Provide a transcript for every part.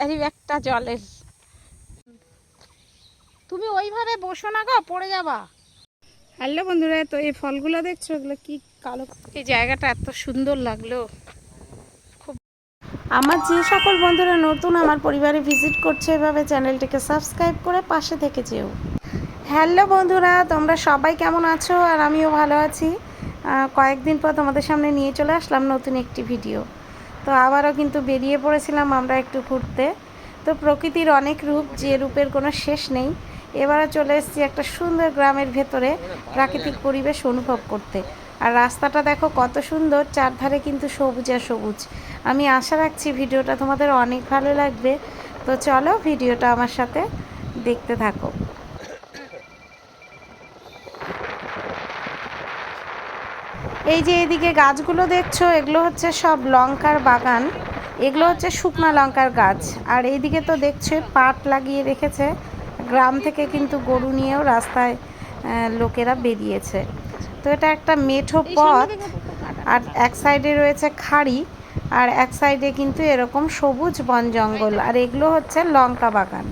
Carry ব্যাগটা জলের তুমি ওইভাবে বসো না গো পড়ে যাবা। হ্যালো বন্ধুরা তো এই ফলগুলো দেখছ? এগুলো কি কালো? এই জায়গাটা এত সুন্দর লাগল। খুব আমার যে সকল বন্ধুরা নতুন আমার পরিবারে ভিজিট করছে এভাবে চ্যানেলটিকে সাবস্ক্রাইব করে পাশে থেকে যেও। হ্যালো বন্ধুরা তোমরা সবাই কেমন আছো? আর আমিও ভালো আছি। কয়েকদিন পর তোমাদের সামনে নিয়ে চলে আসলাম নতুন একটি ভিডিও। তো আবারও কিন্তু বেরিয়ে পড়েছিলাম আমরা একটু ঘুরতে। তো প্রকৃতির অনেক রূপ, যে রূপের কোনো শেষ নেই। এবারে চলে এসেছি একটা সুন্দর গ্রামের ভেতরে প্রাকৃতিক পরিবেশ অনুভব করতে। আর রাস্তাটা দেখো কত সুন্দর, চারধারে কিন্তু সবুজ আর সবুজ। আমি আশা রাখছি ভিডিওটা তোমাদের অনেক ভালো লাগবে। তো চলো ভিডিওটা আমার সাথে দেখতে থাকো। এই যে এদিকে গাছগুলো দেখছ এগুলো হচ্ছে সব লঙ্কার বাগান। এগুলো হচ্ছে শুকনা লঙ্কার গাছ। আর এইদিকে তো দেখছ পাট লাগিয়ে রেখেছে। গ্রাম থেকে কিন্তু গরু নিয়েও রাস্তায় লোকেরা বেরিয়েছে। তো এটা একটা মেঠো পথ। আর এক সাইডে রয়েছে খাড়ি আর এক সাইডে কিন্তু এরকম সবুজ বন জঙ্গল। আর এগুলো হচ্ছে লঙ্কা বাগান।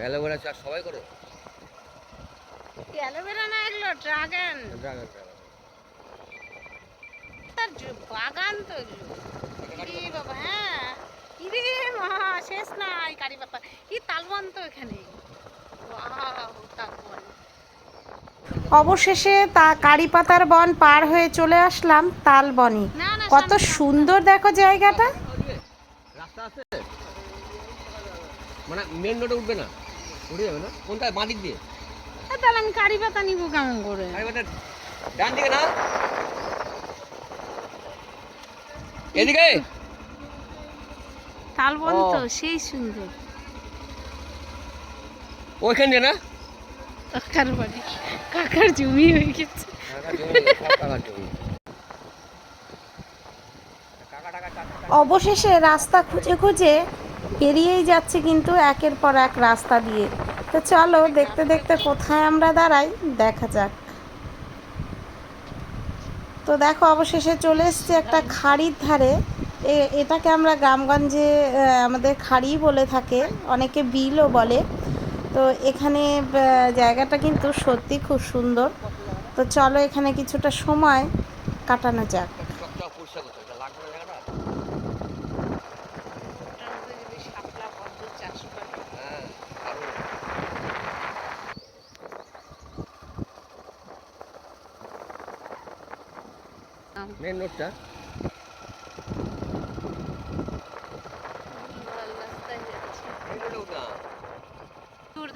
অ্যালোভেরা চাষ সবাই করে। অ্যালোভেরা না এগুলো ড্রাগন। ড্রাগন তার বাগান তো এগুলো বাবা হ্যাঁ। ইরে মা শেষ নাই কারি পাতা কি তালবন তো এখানে। ওয়াও তালবন। অবশেষে তা কারি পাতার বন পার হয়ে চলে আসলাম তালবনে। না না কত সুন্দর দেখো জায়গাটা। রাস্তা আছে? মানে মেন রোডে উঠবে না? উঠে যাবে না? কোনটা? বাঁ দিক দিয়ে? তাহলে আমি কারি পাতা নিব কেমন করে? গাড়িটা ডান দিকে না? এদিকে? তালবন সেই সুন্দর। ওইখান দিয়ে না? কাকার বাড়ি। কাকার জমি হয়ে গেছে। অবশেষে রাস্তা খুঁজে খুঁজে পেরিয়েই যাচ্ছে কিন্তু একের পর এক রাস্তা দিয়ে। তো চলো, দেখতে দেখতে কোথায় আমরা দাঁড়াই, দেখা যাক। তো দেখো, অবশেষে চলে এসছে একটা খাড়ির ধারে। এটাকে আমরা গ্রামগঞ্জে আমাদের খাড়ি বলে থাকে, অনেকে বিলও বলে। তো এখানে জায়গাটা কিন্তু সত্যি খুব সুন্দর। তো চলো, এখানে কিছুটা সময় কাটানো যাক পরিষ্কার করতে হবে, এটা লাগবে না জায়গাটা হ্যাঁ দারুণ।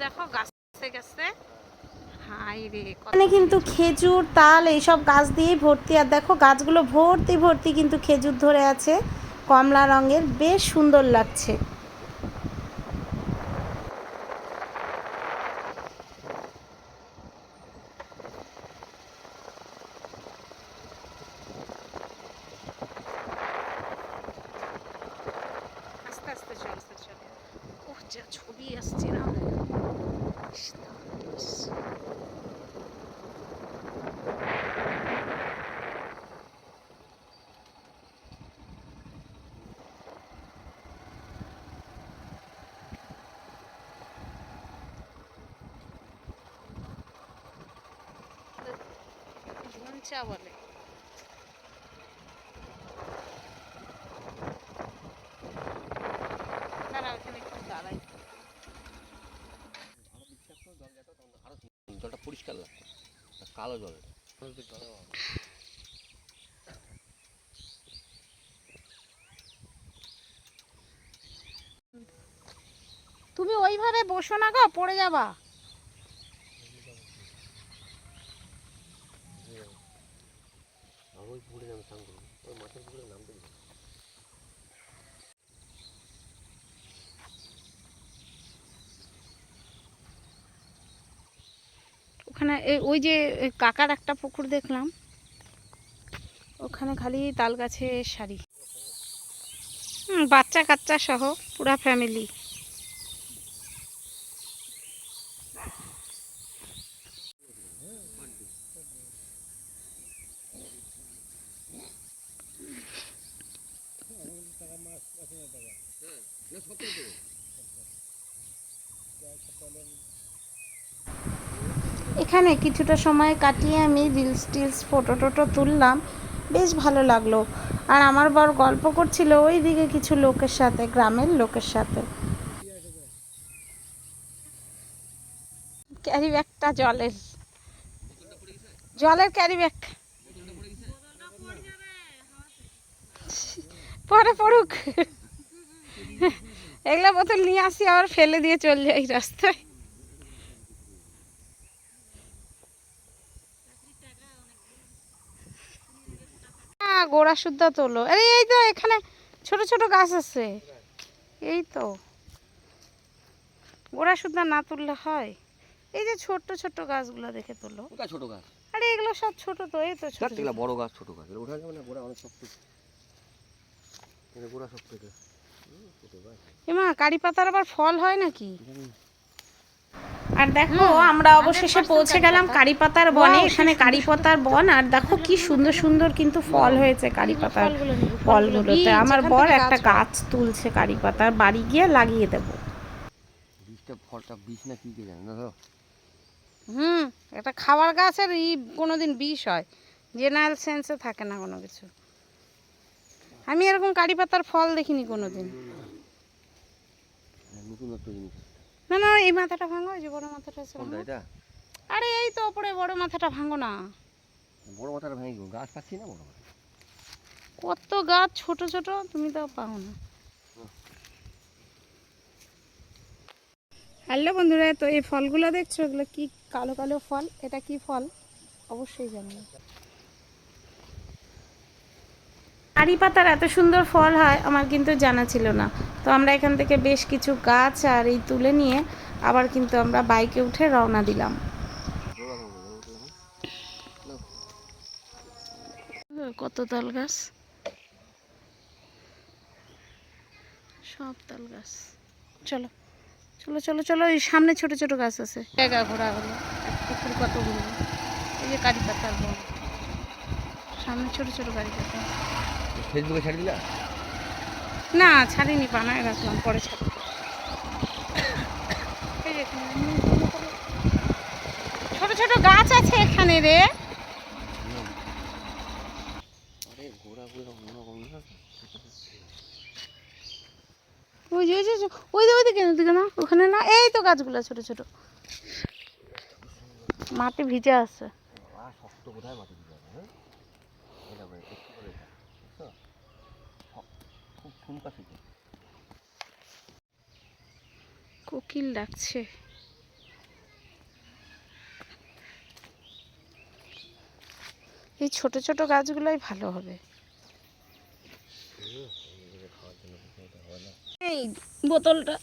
দেখো গাছে গাছে। হাই এখানে কিন্তু খেজুর তাল এইসব গাছ দিয়েই ভর্তি। আর দেখো গাছগুলো ভর্তি ভর্তি কিন্তু খেজুর ধরে আছে। কমলা রঙের বেশ সুন্দর লাগছে। যা ছবি আসছে না? দারুণ, বলে না না ওখানে একটু দাঁড়াই জলটা পরিষ্কার লাগতো কালো জল। তুমি ওইভাবে বসো না গো পড়ে যাবা। ওই পুকুরে ওখানে ওই যে কাকার একটা পুকুর দেখলাম। ওখানে খালি তাল গাছে সারি। বাচ্চা কাচ্চা সহ পুরা ফ্যামিলি এখানে কিছুটা সময় কাটিয়ে আমি রিলস টিলস ফটো টোটো তুললাম। বেশ ভালো লাগল। আর আমার বর গল্প করছিল ওই দিকে কিছু লোকের সাথে, গ্রামের লোকের সাথে। ক্যারি ব্যাগটা জলের। জলের ক্যারি ব্যাগ পরে পড়ুক। এগুলো বোতল নিয়ে আসি, আবার ফেলে দিয়ে চলে যাই রাস্তায়। গোড়া সুদ্ধা তোলো। আরে এই তো এখানে ছোট ছোট গাছ আছে। এই তো। গোড়া সুদ্ধা না তুললে হয়। এই যে ছোট্ট ছোট্ট গাছগুলো দেখে তোলো। ছোট গাছ? আরে এগুলো সব ছোট তো এই তো ছোট বড় গাছ ছোট গাছ? ওঠা যাবে না গোড়া অনেক শক্ত। এটা গোড়া শক্ত ছোট এমা কারি পাতার আবার ফল হয় নাকি? আর দেখো আমরা অবশেষে পৌঁছে গেলাম কারি পাতার বনে। এখানে কারি পাতার বন। আর দেখো কি সুন্দর সুন্দর কিন্তু ফল হয়েছে কারি পাতার ফলগুলোতে। আমার বর একটা গাছ তুলছে কারি পাতার বাড়ি গিয়ে লাগিয়ে দেব। বীজটা ফলটা বীজ না কি কে জানে? না হুম এটা খাবার গাছের ই কোনোদিন বিষ হয়। জেনারেল সেন্সে থাকে না কোনো কিছু। আমি এরকম কারি পাতার ফল দেখিনি কোনোদিন। নতুন একটা জিনিস না না এই মাথাটা ভাঙো যে বড় মাথাটা আছে কোনটা। এটা? আরে এই তো ওপরে বড় মাথাটা ভাঙো না। বড় মাথাটা ভেঙে গাছ পাচ্ছি না বড় মাথা কত গাছ ছোট ছোট তুমি তো পাও না। হ্যালো বন্ধুরা তো এই ফলগুলো দেখছ? এগুলো কি কালো কালো ফল? এটা কি ফল? অবশ্যই জানবে কারি পাতার এত সুন্দর ফল হয় আমার কিন্তু জানা ছিল না। তো আমরা এখান থেকে বেশ কিছু গাছ আর এই তুলে নিয়ে আবার কিন্তু আমরা বাইকে উঠে রওনা দিলাম। কত তাল গাছ? সব তাল গাছ। চলো চলো চলো চলো এই সামনে ছোট ছোট গাছ আছে। জায়গা ঘোরা হলো এক পুকুর কত ঘুরবো এই যে কারি পাতার বন সামনে ছোট ছোট কারি পাতা ফেসবুকে ছাড়ি দিলা? না ছাড়িনি বানায় রাখলাম পরে ছাড়ি ছোট ছোট গাছ আছে এখানে রে। ওই যে ওই যে ওই যে ওই দিকে না ওখানে না এই তো গাছগুলো ছোট ছোট। মাটি ভিজে আছে। শক্ত কোথায় মাটি দিতে হবে হ্যাঁ এটা করে একটু করে এটা বুঝছ শক- থেকে। কোকিল ডাকছে। এই ছোট ছোট গাছগুলোই ভালো হবে। এই বোতলটা।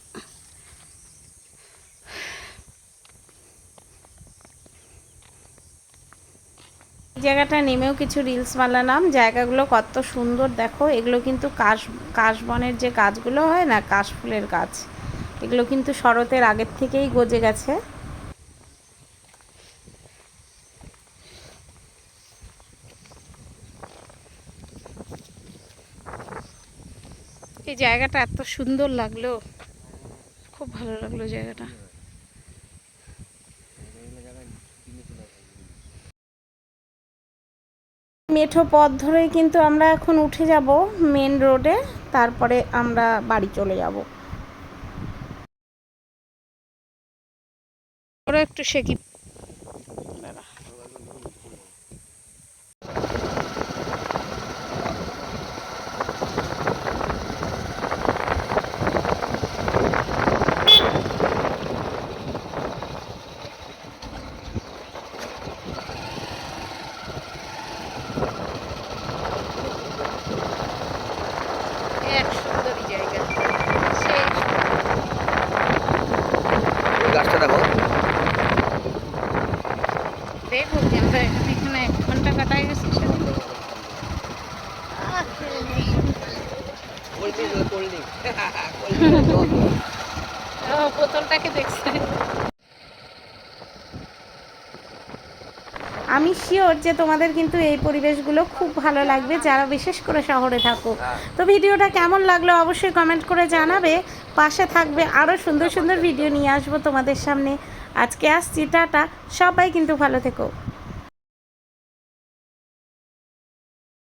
জায়গাটা নেমেও কিছু রিলস বানালাম। জায়গাগুলো কত সুন্দর, দেখো। এগুলো কিন্তু কাশ, কাশবনের যে গাছগুলো হয় না কাশফুলের গাছ, এগুলো কিন্তু শরতের আগের থেকেই গজে গেছে। এই জায়গাটা এত সুন্দর লাগল। খুব ভালো লাগল জায়গাটা। মেঠো পথ ধরে কিন্তু আমরা এখন উঠে যাব মেন রোডে, তারপরে আমরা বাড়ি চলে যাব। ওরা একটু শেখি দাঁড়া। এক সুন্দরী জায়গা সেই ওই গাছটা দেখো দেখো যে আমরা এখানে এখানে এক ঘণ্টা কাটাই গেছি সেদিন। আহ, কোল্ড ড্রিঙ্ক কোল্ড ড্রিঙ্ক ও আমি শিওর যে তোমাদের কিন্তু এই পরিবেশগুলো খুব ভালো লাগবে, যারা বিশেষ করে শহরে থাকো। তো ভিডিওটা কেমন লাগল অবশ্যই কমেন্ট করে জানাবে। পাশে থাকবে আরও সুন্দর সুন্দর ভিডিও নিয়ে আসব তোমাদের সামনে। আজকে আসছি, টাটা। সবাই কিন্তু ভালো থেকো।